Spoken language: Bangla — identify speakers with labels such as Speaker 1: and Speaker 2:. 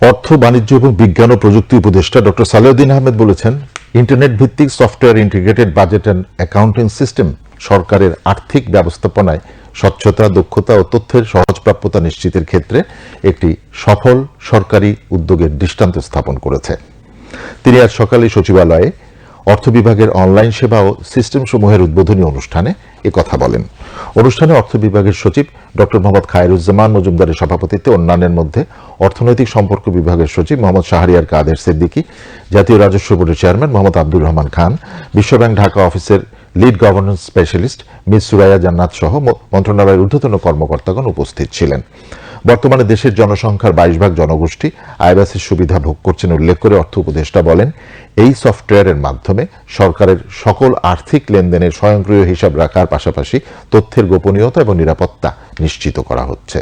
Speaker 1: অর্থ, বাণিজ্য এবং বিজ্ঞান ও প্রযুক্তি উপদেষ্টা ডক্টর সালেউদ্দিন আহমেদ বলেছেন ইন্টারনেট ভিত্তিক software integrated budget and accounting system সরকারের আর্থিক ব্যবস্থাপনায় স্বচ্ছতা, দক্ষতা ও তথ্যের সহজপ্রাপ্যতা নিশ্চিতের ক্ষেত্রে একটি সফল সরকারি উদ্যোগের দৃষ্টান্ত স্থাপন করেছে। তিনি আজ সকালে সচিবালয়ে অর্থ বিভাগের অনলাইন সেবা ও সিস্টেমসমূহের উদ্বোধনী অনুষ্ঠানে কথা বলেন। অনুষ্ঠানে অর্থ বিভাগের সচিব ডক্টর মোহাম্মদ খায়রুজ্জামান মজুমদারের সভাপতিত্বে অন্যান্যের মধ্যে অর্থনৈতিক সম্পর্ক বিভাগের সচিব মোহাম্মদ শাহরিয়ার কাদের সিদ্দিকী, জাতীয় রাজস্ব বোর্ডের চেয়ারম্যান মোহাম্মদ আব্দুর রহমান খান, বিশ্বব্যাংক ঢাকা অফিসের lead governance specialist Miss Suraiya Jannat সহ মন্ত্রণালয়ের ঊর্ধ্বতন কর্মকর্তাগণ উপস্থিত ছিলেন। বর্তমানে দেশের জনসংখ্যার বাইশ ভাগ জনগোষ্ঠী আইবাসের সুবিধা ভোগ করছেন উল্লেখ করে অর্থ উপদেষ্টা বলেন, এই সফটওয়্যারের মাধ্যমে সরকারের সকল আর্থিক লেনদেনের স্বয়ংক্রিয় হিসাব রাখার পাশাপাশি তথ্যের গোপনীয়তা এবং নিরাপত্তা নিশ্চিত করা হচ্ছে।